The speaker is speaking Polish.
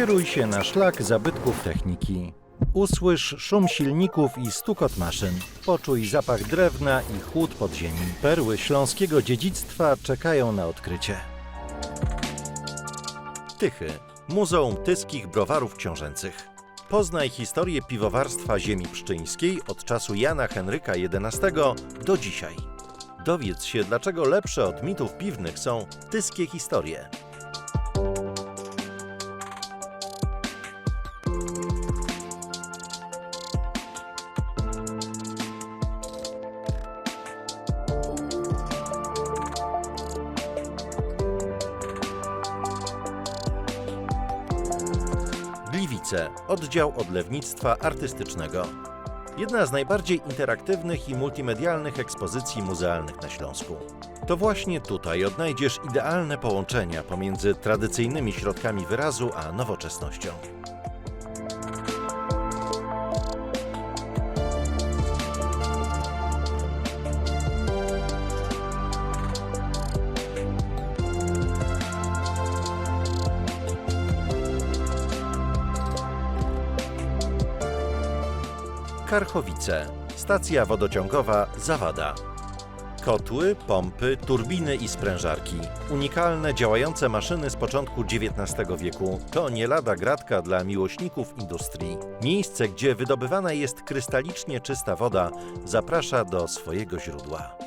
Skieruj się na szlak zabytków techniki. Usłysz szum silników i stukot maszyn. Poczuj zapach drewna i chłód podziemi. Perły śląskiego dziedzictwa czekają na odkrycie. Tychy. Muzeum Tyskich Browarów Książęcych. Poznaj historię piwowarstwa ziemi pszczyńskiej od czasu Jana Henryka XI do dzisiaj. Dowiedz się, dlaczego lepsze od mitów piwnych są tyskie historie. Oddział odlewnictwa artystycznego. Jedna z najbardziej interaktywnych i multimedialnych ekspozycji muzealnych na Śląsku. To właśnie tutaj odnajdziesz idealne połączenia pomiędzy tradycyjnymi środkami wyrazu a nowoczesnością. Karchowice, stacja wodociągowa Zawada. Kotły, pompy, turbiny i sprężarki. Unikalne, działające maszyny z początku XIX wieku to nie lada gratka dla miłośników industrii. Miejsce, gdzie wydobywana jest krystalicznie czysta woda, zaprasza do swojego źródła.